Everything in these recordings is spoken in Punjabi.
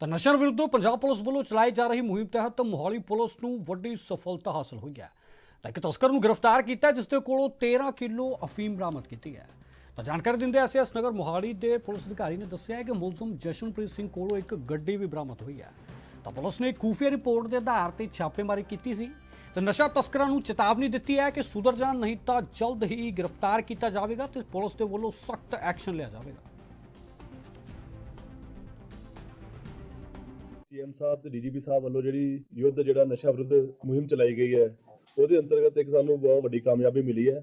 ਤਾਂ ਨਸ਼ਿਆਂ ਵਿਰੁੱਧ ਪੰਜਾਬ ਪੁਲਿਸ ਵੱਲੋਂ ਚਲਾਈ ਜਾ ਰਹੀ ਮੁਹਿੰਮ ਤਹਿਤ ਮੋਹਾਲੀ ਪੁਲਿਸ ਨੂੰ ਵੱਡੀ ਸਫਲਤਾ ਹਾਸਲ ਹੋਈ ਹੈ। ਤਾਂ ਇੱਕ ਤਸਕਰ ਨੂੰ ਗ੍ਰਿਫਤਾਰ ਕੀਤਾ, ਜਿਸ ਦੇ ਕੋਲੋਂ 13 ਕਿਲੋ ਅਫੀਮ ਬਰਾਮਦ ਕੀਤੀ ਹੈ। ਤਾਂ ਜਾਣਕਾਰੀ ਦਿੰਦੇ ਐਸਐਸ ਨਗਰ ਮੋਹਾਲੀ ਦੇ ਪੁਲਿਸ ਅਧਿਕਾਰੀ ਨੇ ਦੱਸਿਆ ਕਿ ਮੁਲਜ਼ਮ ਜਸ਼ਨਪ੍ਰੀਤ ਸਿੰਘ ਕੋਲੋਂ ਇੱਕ ਗੱਡੀ ਵੀ ਬਰਾਮਦ ਹੋਈ ਹੈ। ਤਾਂ ਪੁਲਿਸ ਨੇ ਖੂਫੀਆ ਰਿਪੋਰਟ ਦੇ ਆਧਾਰ ਤੇ ਛਾਪੇਮਾਰੀ ਕੀਤੀ ਸੀ। ਤੇ ਨਸ਼ਾ ਤਸਕਰਾਂ ਨੂੰ ਚੇਤਾਵਨੀ ਦਿੱਤੀ ਹੈ ਕਿ ਸੁਧਰ ਜਾਣ ਨਹੀਂ ਤਾਂ ਜਲਦ ਹੀ ਗ੍ਰਿਫਤਾਰ ਕੀਤਾ ਜਾਵੇਗਾ ਤੇ ਪੁਲਿਸ ਦੇ ਵੱਲੋਂ ਸਖਤ ਐਕਸ਼ਨ ਲਿਆ ਜਾਵੇਗਾ। ਸੀਐਮ ਸਾਹਿਬ ਤੇ ਡੀਜੀਪੀ ਸਾਹਿਬ ਵੱਲੋਂ ਜਿਹੜੀ ਯੁੱਧ, ਜਿਹੜਾ ਨਸ਼ਾ ਵਿਰੁੱਧ ਮੁਹਿੰਮ ਚਲਾਈ ਗਈ ਹੈ, ਉਹਦੇ ਅੰਤਰਗਤ ਇੱਕ ਸਾਨੂੰ ਬਹੁਤ ਵੱਡੀ ਕਾਮਯਾਬੀ ਮਿਲੀ ਹੈ,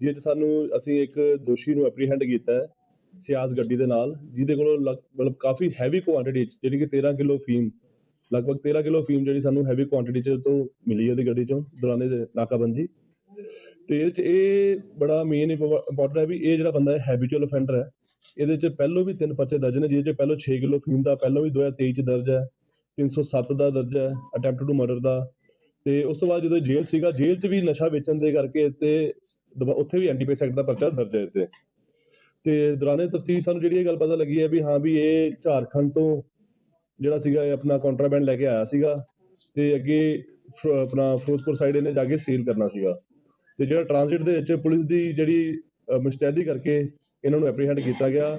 ਜਿਹਦੇ 'ਚ ਸਾਨੂੰ ਅਸੀਂ ਇੱਕ ਦੋਸ਼ੀ ਨੂੰ ਐਪਰੀਹੈਂਡ ਕੀਤਾ ਹੈ, ਸਿਆਸ ਗੱਡੀ ਦੇ ਨਾਲ, ਜਿਹਦੇ ਕੋਲੋਂ ਲਗ- ਮਤਲਬ ਕਾਫੀ ਹੈਵੀ ਕੁਆਂਟੀਟੀ ਜਿਹੜੀ ਕਿ 13 ਕਿਲੋ ਫੀਮ, ਲਗਭਗ 13 ਕਿਲੋ ਫੀਮ ਜਿਹੜੀ ਸਾਨੂੰ ਹੈਵੀ ਕੁਆਂਟੀਟੀ ਚ ਤੋਂ ਮਿਲੀ ਉਹਦੀ ਗੱਡੀ ਚੋਂ, ਦੌਰਾਨੇ ਇਹ ਨਾਕਾਬੰਦੀ। ਤੇ ਇਹਦੇ ਚ ਇਹ ਬੜਾ ਮੇਨ ਇੰਪੋਰਟੈਂਟ ਹੈ ਵੀ ਇਹ ਜਿਹੜਾ ਬੰਦਾ ਹੈ ਹੈਬਿਚੁਅਲ ਅਫੈਂਡਰ ਹੈ ਇਹਦੇ ਚ ਪਹਿਲੋਂ ਵੀ ਤਿੰਨ ਪਰਚੇ ਦਰਜ ਨੇ, ਜਿਹਦੇ ਚ ਪਹਿਲੋਂ 6 ਕਿਲੋ ਫੀਮ ਦਾ, ਪਹਿਲੋਂ ਵੀ 2023 ਚ ਦਰਜ ਹੈ 307 ਦਾ ਦਰਜ ਹੈ, ਅਟੈਂਪਟ ਟੂ ਮਰਡਰ ਦਾ। ਤੇ ਉਸ ਤੋਂ ਬਾਅਦ ਜਦੋਂ ਜੇਲ੍ਹ ਸੀਗਾ, ਜੇਲ੍ਹ 'ਚ ਵੀ ਨਸ਼ਾ ਵੇਚਣ ਦੇ ਕਰਕੇ ਤੇ ਉੱਥੇ ਵੀ ਐਂਟੀਪੇਸ ਐਕਟ ਦਾ ਪਰਚਾ ਦਰਜ ਹੈ ਇੱਥੇ। ਤੇ ਦੌਰਾਨੇ ਤਫਤੀਸ਼ ਸਾਨੂੰ ਜਿਹੜੀ ਇਹ ਗੱਲ ਪਤਾ ਲੱਗੀ ਹੈ ਵੀ ਹਾਂ ਵੀ ਇਹ ਝਾਰਖੰਡ ਤੋਂ ਜਿਹੜਾ ਸੀਗਾ ਇਹ ਆਪਣਾ ਕੰਟਰਾਬੈਂਡ ਲੈ ਕੇ ਆਇਆ ਸੀਗਾ, ਤੇ ਅੱਗੇ ਆਪਣਾ ਫਿਰੋਜ਼ਪੁਰ ਸਾਈਡ ਇਹਨੇ ਜਾ ਕੇ ਸੀਲ ਕਰਨਾ ਸੀਗਾ। ਤੇ ਜਿਹੜਾ ਟ੍ਰਾਂਜ਼ਿਟ ਦੇ ਵਿੱਚ ਪੁਲਿਸ ਦੀ ਜਿਹੜੀ ਮੁਸ਼ਤੈਦੀ ਕਰਕੇ ਇਹਨਾਂ ਨੂੰ ਐਪਰੀਹੈਂਡ ਕੀਤਾ ਗਿਆ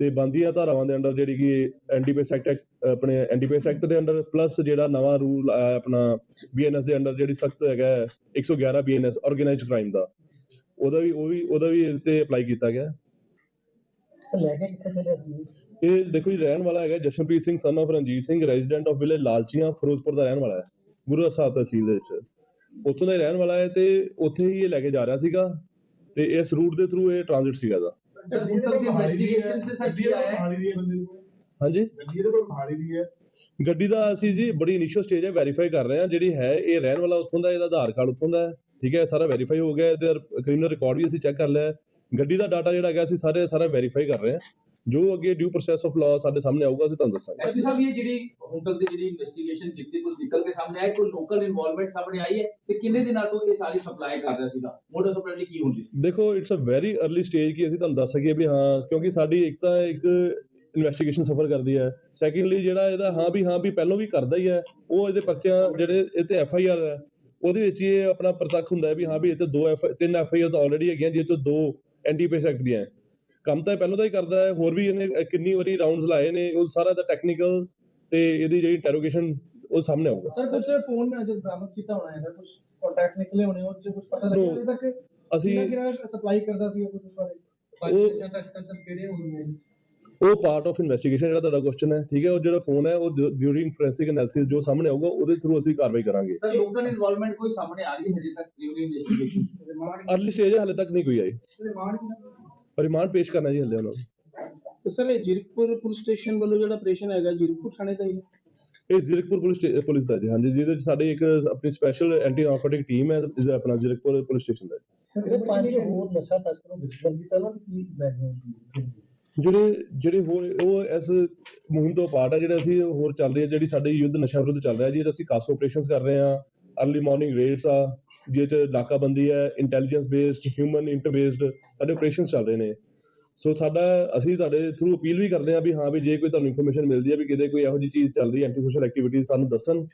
ਤੇ ਬੰਦੀਆਂ ਧਾਰਾਵਾਂ ਦੇ ਅੰਡਰ ਜਿਹੜੀ ਕਿ ਐਂਟੀਪੇਸ ਐਕਟ ਆਪਣੇ ਐਂਟੀਪੇਸ ਐਕਟ ਦੇ ਅੰਡਰ ਪਲੱਸ ਜਿਹੜਾ ਨਵਾਂ ਰੂਲ ਆਪਣਾ ਬੀਐਨਐਸ ਦੇ ਅੰਡਰ ਜਿਹੜੀ ਸਖਤ ਹੈਗਾ ਹੈ, 111 ਬੀਐਨਐਸ ਆਰਗੇਨਾਈਜ਼ਡ ਕ੍ਰਾਈਮ ਦਾ ਉਹਦਾ ਵੀ ਉਹ ਵੀ ਉਹਦਾ ਵੀ ਤੇ ਅਪਲਾਈ ਕੀਤਾ ਗਿਆ। ਇਹ? ਦੇਖੋ ਜੀ ਰਹਿਣ ਵਾਲਾ ਹੈਗਾ Jashanpreet Singh son of Ranjit Singh resident of village Lalchian Ferozepur ਦਾ ਰਹਿਣ ਵਾਲਾ ਹੈ ਗੁਰੂ ਸਾਹਿਬ ਤਹਿਸੀਲ ਦੇ ਵਿੱਚ। ਉੱਥੋਂ ਦਾ ਰਹਿਣ ਵਾਲਾ ਹੈ ਤੇ ਉੱਥੇ ਹੀ ਇਹ ਲੈ ਕੇ ਜਾ ਰਿਹਾ ਸੀਗਾ ਤੇ ਇਸ ਰੂਟ ਦੇ ਥਰੂ ਇਹ ਟ੍ਰਾਂਜ਼ਿਟ ਸੀਗਾ ਦਾ ਹੋਟਲ ਦੀ ਇਨਵੈਸਟੀਗੇਸ਼ਨ ਸੇ ਸਰ ਕੀ ਆਇਆ। ਹੈ ਹਾਂਜੀ? ਗੱਡੀ ਦੇ ਕੋਲ ਖਾਲੀ ਵੀ ਹੈ। ਗੱਡੀ ਦਾ ਅਸੀਂ ਜੀ ਬੜੀ ਇਨੀਸ਼ੀਅਲ ਸਟੇਜ ਹੈ ਵੈਰੀਫਾਈ ਕਰ ਰਹੇ ਹਾਂ ਜਿਹੜੀ ਹੈ ਇਹ ਰਹਿਣ ਵਾਲਾ ਉੱਥੋਂ ਦਾ ਇਹਦਾ ਆਧਾਰ ਕਾਰਡ ਉੱਥੋਂ ਦਾ ਹੈ ਠੀਕ ਹੈ ਸਾਰਾ ਵੈਰੀਫਾਈ ਹੋ ਗਿਆ ਇਹਦੇ ਕ੍ਰਿਮੀਨਲ ਰਿਕਾਰਡ ਵੀ ਅਸੀਂ ਚੈੱਕ ਕਰ ਲਿਆ ਹੈ। ਗੱਡੀ ਦਾ ਡਾਟਾ ਜਿਹੜਾ ਹੈਗਾ ਅਸੀਂ ਸਾਰੇ ਸਾਰਾ ਵੈਰੀਫਾਈ ਕਰ ਰਹੇ ਹਾਂ। ਜੋ ਅੱਗੇ ਡਿਊ ਪ੍ਰੋਸੈਸ ਆਫ ਲਾਅ ਸਾਡੇ ਸਾਹਮਣੇ ਆਊਗਾ ਅਸੀਂ ਤੁਹਾਨੂੰ ਦੱਸਾਂਗੇ। ਐਸਪੀ ਸਾਹਿਬ ਇਹ ਜਿਹੜੀ ਹੋਟਲ ਦੀ ਜਿਹੜੀ ਇਨਵੈਸਟੀਗੇਸ਼ਨ ਕੀਤੀ ਕੁਝ ਨਿਕਲ ਕੇ ਸਾਹਮਣੇ ਆਇਆ ਕੋਈ ਲੋਕਲ ਇਨਵੋਲਵਮੈਂਟ ਸਾਹਮਣੇ ਆਈ ਹੈ ਤੇ ਕਿੰਨੇ ਦਿਨਾਂ ਤੋਂ ਇਹ ਸਾਰੀ ਸਪਲਾਈ ਕਰ ਰਿਹਾ ਸੀਗਾ? ਮੋਡਸ ਆਪਰੇਟਿਵ ਕੀ ਹੁੰਦੀ? ਦੇਖੋ it's a very early stage ਕਿ ਅਸੀਂ ਤੁਹਾਨੂੰ ਦੱਸ ਸਕੀਏ ਵੀ ਹਾਂ ਕਿਉਂਕਿ ਸਾਡੀ ਇੱਕ ਤਾਂ ਇੱਕ ਇਨਵੈਸਟੀਗੇਸ਼ਨ ਸਫਰ ਕਰਦੀ ਹੈ। ਸੈਕੰਡਲੀ ਜਿਹੜਾ ਇਹਦਾ ਹਾਂ ਵੀ ਹਾਂ ਵੀ ਪਹਿਲਾਂ ਵੀ ਕਰਦਾ ਹੀ ਹੈ ਉਹ ਇਹਦੇ ਪਰਚਿਆਂ ਜਿਹੜੇ ਇਹ ਤੇ ਐਫ ਆਈ ਆਰ ਹੈ ਉਹਦੇ ਵਿੱਚ ਇਹ ਆਪਣਾ ਪ੍ਰਤੱਖ ਹੁੰਦਾ ਹੈ ਵੀ ਹਾਂ ਵੀ ਇਹ ਤੇ ਦੋ ਐਫ ਤਿੰਨ ਐਫ ਆਈ ਆਰ ਤਾਂ ਆਲਰੇਡੀ ਹੈਗੀਆਂ ਜਿਹਦੇ ਤੋਂ ਦੋ ਐਂਟੀ ਪੇਸ ਐਕਟ ਦੀਆਂ ਹੈ। ਕੰਮ ਤਾਂ ਪਹਿਲਾਂ ਦਾ ਹੀ ਕਰਦਾ ਹੈ ਹੋਰ ਵੀ ਇਹਨੇ ਕਿੰਨੀ ਵਾਰੀ ਰਾਉਂਡਸ ਲਾਏ ਨੇ ਉਹ ਸਾਰਾ ਦਾ ਟੈਕਨੀਕਲ ਤੇ ਇਹਦੀ ਜਿਹੜੀ ਇੰਟਰੋਗੇਸ਼ਨ ਉਹ ਸਾਹਮਣੇ ਆਊਗਾ। ਸਰ ਕੁਝ ਫੋਨ ਮੈਂ ਅਜੇ ਬਰਾਮਦ ਕੀਤਾ ਹੋਣਾ ਹੈ ਕੁਝ ਕੰਟੈਕਟ ਨਿਕਲੇ ਹੋਣੇ ਉਹ ਜੇ ਕੁਝ ਪਤਾ ਲੱਗਿਆ ਹਲੇ ਤੱਕ ਅਸੀਂ ਕਿਹੜਾ ਸਪਲਾਈ ਕਰਦਾ ਸੀ ਕੁਝ ਬਾਰੇ? ਉਹ ਐਕਸਪੈਂਸ਼ਨ ਕਿਹੜੇ ਹੋਣਗੇ? ਉਹ ਪਾਰਟ ਆਫ ਇਨਵੈਸਟੀਗੇਸ਼ਨ ਜਿਹੜਾ ਤੁਹਾਡਾ ਕੁਐਸਚਨ ਹੈ ਠੀਕ ਹੈ ਉਹ ਜਿਹੜਾ ਫੋਨ ਹੈ ਉਹ ਡਿਊਰਿੰਗ ਫੋਰੈਂਸਿਕ ਐਨਾਲਿਸਿਸ ਜੋ ਸਾਹਮਣੇ ਆਊਗਾ ਉਹਦੇ ਥਰੂ ਅਸੀਂ ਕਾਰਵਾਈ ਕਰਾਂਗੇ। ਸਰ ਲੋਕਲ ਇਨਵੋਲਵਮੈਂਟ ਕੋਈ ਸਾਹਮਣੇ ਆ ਰਹੀ ਹੈ ਹਜੇ ਤੱਕ ਡਿਊਰਿੰਗ ਇਨਵੈਸਟੀਗੇਸ਼ਨ ਅਰਲੀ ਸਟੇਜ ਹੈ ਹਲੇ ਤੱਕ ਨਹੀਂ ਕੋਈ ਆਈ। ਰਿਮਾਂਡ ਪੇਸ਼ ਕਰਨਾ ਜੀ ਹਲੇ ਉਹਨਾਂ ਨੂੰ। ਸਰ ਇਹ ਜੀਰਕਪੁਰ ਪੁਲਿਸ ਸਟੇਸ਼ਨ ਵੱਲੋਂ ਜਿਹੜਾ ਆਪਰੇਸ਼ਨ ਹੈਗਾ ਜੀਰਕਪੁਰ ਥਾਣੇ ਦਾ ਹੀ ਇਹ ਜ਼ਿਰਕਪੁਰ ਪੁਲਿਸ ਸਟੇ- ਪੁਲਿਸ ਦਾ ਜੀ ਹਾਂਜੀ ਜਿਹਦੇ ਵਿੱਚ ਸਾਡੇ ਇੱਕ ਆਪਣੀ ਸਪੈਸ਼ਲ ਐਂਟੀ ਨਾਰਕੋਟਿਕ ਟੀਮ ਹੈ ਜਿਹਦਾ ਆਪਣਾ ਜ਼ਿਰਕਪੁਰ ਪੁਲਿਸ ਸਟੇਸ਼ਨ ਦਾ ਇਹ ਪੰਜ ਹੋਰ ਨਸ਼ਾ ਤਸਕਰਾਂ ਨੂੰ ਵਿਚਾਰ ਕੀਤਾ ਉਹਨਾਂ ਦੀ ਕੀ ਬੈਕਗ੍ਰਾਉਂਡ ਜਿਹੜੇ ਜਿਹੜੇ ਹੋਰ ਉਹ ਇਸ ਮੁਹਿੰਮ ਤੋਂ ਪਾਰਟ ਹੈ ਜਿਹੜੇ ਅਸੀਂ ਹੋਰ ਚੱਲ ਰਹੀ ਹੈ ਜਿਹੜੀ ਸਾਡੀ ਯੁੱਧ ਨਸ਼ਾ ਵਿਰੁੱਧ ਚੱਲ ਰਿਹਾ ਜੀ ਅਸੀਂ ਕਾਸ ਆਪਰੇਸ਼ਨਸ ਕਰ ਰਹੇ ਹਾਂ ਅਰਲੀ ਮਾਰਨਿੰਗ ਰੇਡਸ ਆ ਜਿਹਦੇ ਚ ਨਾਕਾਬੰਦੀ ਹੈ intelligence based human intel based ਸਾਡੇ ਆਪਰੇਸ਼ਨਸ ਚੱਲ ਰਹੇ ਨੇ। ਸੋ ਸਾਡਾ, ਅਸੀਂ ਤੁਹਾਡੇ ਥਰੂ ਅਪੀਲ ਵੀ ਕਰਦੇ ਹਾਂ ਵੀ ਹਾਂ ਵੀ ਜੇ ਕੋਈ ਤੁਹਾਨੂੰ ਇਨਫੋਰਮੇਸ਼ਨ ਮਿਲਦੀ ਹੈ ਵੀ ਕਿਤੇ ਕੋਈ ਇਹੋ ਜਿਹੀ ਚੀਜ਼ ਚੱਲ ਰਹੀ ਹੈ ਐਂਟੀ ਸੋਸ਼ਲ ਐਕਟੀਵਿਟੀ ਸਾਨੂੰ ਦੱਸਣ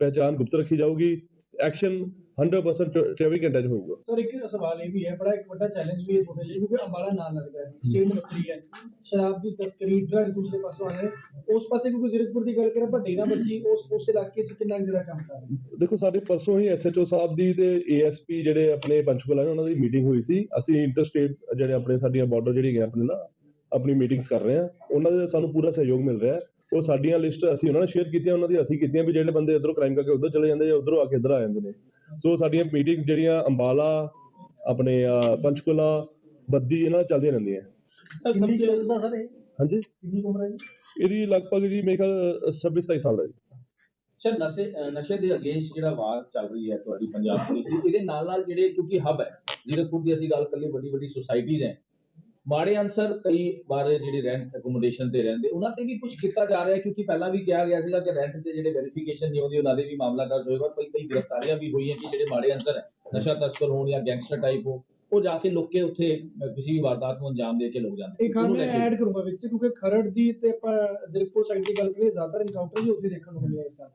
ਪਹਿਚਾਨ ਗੁਪਤ ਰੱਖੀ ਜਾਊਗੀ। ਐਕਸ਼ਨ 100% 24 ਘੰਟੇ ਚ ਹੋਊਗਾ। ਸਰ ਇੱਕ ਸਵਾਲ ਇਹ ਵੀ ਹੈ ਬੜਾ ਇੱਕ ਵੱਡਾ ਚੈਲੰਜ ਵੀ ਹੈ ਤੁਹਾਡੇ ਲਈ ਕਿਉਂਕਿ ਅੰਬਾਲਾ ਨਾਲ ਲੱਗਦਾ ਹੈ ਸਟੇਟ ਵੱਖਰੀ ਹੈ। ਸ਼ਰਾਬ ਦੀ ਤਸਕਰੀ ਡਰਗ ਦੂਸਰੇ ਪਾਸੋਂ ਆਏ ਉਸ ਪਾਸੇ ਕਿਉਂਕਿ ਜ਼ਿਰਕਪੁਰ ਦੀ ਗੱਲ ਕਰਾਂ ਪਰ ਡੇਰਾ ਬਸੀ ਉਸ ਉਸ ਇਲਾਕੇ 'ਚ ਕਿੰਨਾ ਜਿਹੜਾ ਕੰਮ ਕਰ ਰਿਹਾ ਦੇਖੋ ਸਾਡੇ ਪਰਸੋਂ ਹੀ ਐਸਐਚਓ ਸਾਹਿਬ ਦੀ ਤੇ ਏਐਸਪੀ ਜਿਹੜੇ ਆਪਣੇ ਪੰਚਕੂਲਾ ਨੇ ਉਹਨਾਂ ਦੀ ਮੀਟਿੰਗ ਹੋਈ ਸੀ। ਅਸੀਂ ਇੰਟਰਸਟੇਟ ਜਿਹੜੇ ਆਪਣੇ ਸਾਡੀਆਂ ਬਾਰਡਰ ਜਿਹੜੀ ਆਪਣੇ ਨਾ ਆਪਣੀ ਮੀਟਿੰਗਸ ਕਰ ਰਹੇ ਹਾਂ। ਉਹਨਾਂ ਦੇ ਸਾਨੂੰ ਪੂਰਾ ਸਹਿਯੋਗ ਮਿਲ ਰਿਹਾ ਹੈ। ਉਹ ਸਾਡੀਆਂ ਲਿਸਟ ਅਸੀਂ ਉਹਨਾਂ ਨਾਲ ਸ਼ੇਅਰ ਕੀਤੀਆਂ ਉਹਨਾਂ ਦੀ ਅਸੀਂ ਕੀਤੀਆਂ ਵੀ ਜਿਹੜੇ ਬੰਦੇ ਇਧਰੋਂ ਕ੍ਰਾਈਮ ਕਰਕੇ ਉਧਰ ਚਲੇ ਜਾਂਦੇ ਜਾਂ ਉਧਰੋਂ ਆ ਕੇ ਇੱਧਰ ਆ ਜਾਂਦੇ ਨੇ। ਸੋ ਸਾਡੀਆਂ ਮੀਟਿੰਗ ਜਿਹੜੀਆਂ ਅੰਬਾਲਾ ਆਪਣੇ ਪੰਚਕੂਲਾ ਬੱਦੀ ਇਹਨਾਂ ਨਾਲ ਚੱਲਦੀਆਂ ਰਹਿੰਦੀਆਂ। ਕਿੰਨੀ ਕੁ ਉਮਰ ਦਾ ਸਰ ਇਹ? ਹਾਂਜੀ? ਕਿੰਨੀ ਕੁ ਉਮਰ ਹੈ ਜੀ? ਇਹਦੀ ਲਗਭਗ ਜੀ ਮੇਰੇ ਖਿਆਲ 26 27 ਸਾਲ ਦਾ ਜੀ। ਸਰ ਨਸ਼ੇ ਨਸ਼ੇ ਦੇ ਅਗੇਂਸਟ ਜਿਹੜਾ ਵਾਰ ਚੱਲ ਰਹੀ ਹੈ ਤੁਹਾਡੀ ਪੰਜਾਬ ਪੁਲਿਸ ਦੀ ਇਹਦੇ ਨਾਲ ਨਾਲ ਜਿਹੜੇ ਕਿਉਂਕਿ ਹਬ ਹੈ ਜਿਹਦੇ ਦੀ ਅਸੀਂ ਗੱਲ ਕਰੀਏ ਵੱਡੀ ਵੱਡੀ ਸੁਸਾਇਟੀਜ਼ ਹੈ ਮਾੜੇ ਅਨਸਰ ਕਈ ਵਾਰ ਜਿਹੜੇ ਰੈਂਟ ਅਕੋਮੋਡੇਸ਼ਨ ਤੇ ਰਹਿੰਦੇ ਉਹਨਾਂ ਤੇ ਵੀ ਕੁਝ ਕੀਤਾ ਜਾ ਰਿਹਾ ਕਿਉਂਕਿ ਪਹਿਲਾਂ ਵੀ ਕਿਹਾ ਗਿਆ ਸੀਗਾ ਕਿ ਰੈਂਟ ਤੇ ਜਿਹੜੇ ਵੈਰੀਫਿਕੇਸ਼ਨ ਨਹੀਂ ਹੁੰਦੀ ਉਹਨਾਂ ਦੇ ਵੀ ਮਾਮਲਾ ਦਰਜ ਹੋਏਗਾ ਕਈ ਕਈ ਗ੍ਰਿਫਤਾਰੀਆਂ ਵੀ ਹੋਈਆਂ ਕਿ ਜਿਹੜੇ ਮਾੜੇ ਅਨਸਰ ਨਸ਼ਾ ਤਸਕਰ ਹੋਣ ਜਾਂ ਗੈਂਗਸਟਰ ਟਾਈਪ ਹੋ ਉਹ ਜਾ ਕੇ ਲੁੱਕ ਉੱਥੇ ਕਿਸੇ ਵੀ ਵਾਰਦਾਤ ਨੂੰ ਅੰਜਾਮ ਦੇ ਕੇ ਲੁਕ ਜਾਂਦੇ ਇੱਕ ਹਾਂ ਮੈਂ ਐਡ ਕਰੂੰਗਾ ਵਿੱਚ ਕਿਉਂਕਿ ਖਰੜ ਦੀ ਤੇ ਆਪਾਂ ਜ਼ੀਰਕਪੁਰ ਸਾਈਡ ਦੀ ਗੱਲ ਕਰੀਏ ਜ਼ਿਆਦਾਤਰ ਇਨਕਾਊਂਟਰ ਵੀ ਉੱਥੇ ਦੇਖਣ ਨੂੰ ਮਿਲਿਆ ਇਸ ਵਾਰ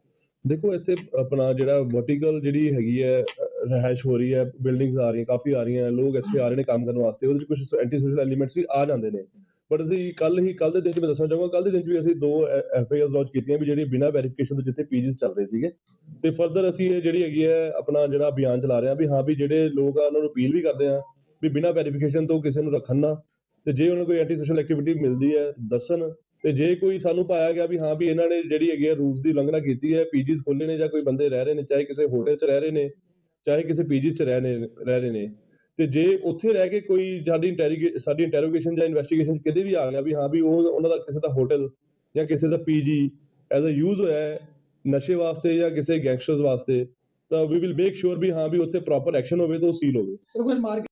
ਦੇਖੋ, ਇੱਥੇ ਆਪਣਾ ਜਿਹੜਾ ਵਰਟੀਕਲ ਜਿਹੜੀ ਹੈਗੀ ਹੈ ਅਹ ਰਿਹਾਇਸ਼ ਹੋ ਰਹੀ ਹੈ ਬਿਲਡਿੰਗਸ ਆ ਰਹੀਆਂ, ਕਾਫੀ ਆ ਰਹੀਆਂ, ਲੋਕ ਇੱਥੇ ਆ ਰਹੇ ਨੇ ਕੰਮ ਕਰਨ ਵਾਸਤੇ, ਉਹਦੇ ਵਿੱਚ ਕੁਝ ਐਂਟੀ ਸੋਸ਼ਲ ਐਲੀਮੈਂਟਸ ਵੀ ਆ ਜਾਂਦੇ ਨੇ। ਬਟ ਅਸੀਂ ਕੱਲ ਹੀ ਕੱਲ ਦੇ ਦਿਨ 'ਚ ਮੈਂ ਦੱਸਣਾ ਚਾਹੂੰਗਾ ਕੱਲ ਦੇ ਦਿਨ 'ਚ ਵੀ ਅਸੀਂ ਦੋ ਐਫ ਆਈ ਆਰ ਲਾਂਚ ਕੀਤੀਆਂ ਵੀ ਜਿਹੜੀ ਬਿਨਾਂ ਵੈਰੀਫਿਕੇਸ਼ਨ ਤੋਂ ਜਿੱਥੇ ਪੀਜੀਸ ਚੱਲ ਰਹੇ ਸੀਗੇ। ਤੇ ਫਰਦਰ ਅਸੀਂ ਇਹ ਜਿਹੜੀ ਹੈਗੀ ਹੈ, ਆਪਣਾ ਜਿਹੜਾ ਅਭਿਆਨ ਚਲਾ ਰਹੇ ਹਾਂ ਵੀ ਹਾਂ ਵੀ ਜਿਹੜੇ ਲੋਕ ਆ, ਉਹਨਾਂ ਨੂੰ ਅਪੀਲ ਵੀ ਕਰਦੇ ਆ ਵੀ ਬਿਨਾਂ ਵੈਰੀਫਿਕੇਸ਼ਨ ਤੋਂ ਕਿਸੇ ਨੂੰ ਰੱਖਣ ਨਾ। ਤੇ ਜੇ ਉਹਨਾਂ ਨੂੰ ਕੋਈ ਐਂਟੀ ਸੋਸ਼ਲ ਐਕਟੀਵਿਟੀ ਮਿਲਦੀ ਹੈ, ਦੱਸਣ ਤੇ ਜੇ ਕੋਈ ਸਾਨੂੰ ਪਾਇਆ ਗਿਆ ਵੀ ਹਾਂ ਵੀ ਇਹਨਾਂ ਨੇ ਜਿਹੜੀ ਹੈਗੀ ਰੂਲਸ ਦੀ ਉਲੰਘਣਾ ਕੀਤੀ ਹੈ ਪੀਜੀਸ ਖੋਲੇ ਨੇ ਜਾਂ ਕੋਈ ਬੰਦੇ ਰਹਿ ਰਹੇ ਨੇ, ਚਾਹੇ ਕਿਸੇ ਹੋਟਲ 'ਚ ਰਹਿ ਰਹੇ ਨੇ, ਚਾਹੇ ਕਿਸੇ ਪੀਜੀ 'ਚ ਰਹਿ ਨੇ, ਰਹਿ ਰਹੇ ਨੇ, ਤੇ ਜੇ ਉੱਥੇ ਰਹਿ ਕੇ ਕੋਈ ਸਾਡੀ ਇੰਟੈਰੀਗੇ ਸਾਡੀ ਇੰਟਰੋਗੇਸ਼ਨ ਜਾਂ ਇਨਵੈਸਟੀਗੇਸ਼ਨ ਕਿਤੇ ਵੀ ਆ ਗਿਆ ਵੀ ਹਾਂ ਵੀ ਉਹ, ਉਹਨਾਂ ਦਾ ਕਿਸੇ ਦਾ ਹੋਟਲ ਜਾਂ ਕਿਸੇ ਦਾ ਪੀਜੀ ਐਜ਼ ਅ ਯੂਜ਼ ਹੋਇਆ ਨਸ਼ੇ ਵਾਸਤੇ ਜਾਂ ਕਿਸੇ ਗੈਂਗਸਟਰਸ ਵਾਸਤੇ, ਤਾਂ ਵੀ ਵਿਲ ਮੇਕ ਸ਼ੋਰ ਵੀ ਹਾਂ ਵੀ ਉੱਥੇ ਪ੍ਰੋਪਰ ਐਕਸ਼ਨ ਹੋਵੇ ਤਾਂ ਉਹ ਸੀਲ ਹੋਵੇ। ਸਰ, ਕੋਈ ਮਾਰਕੀਟ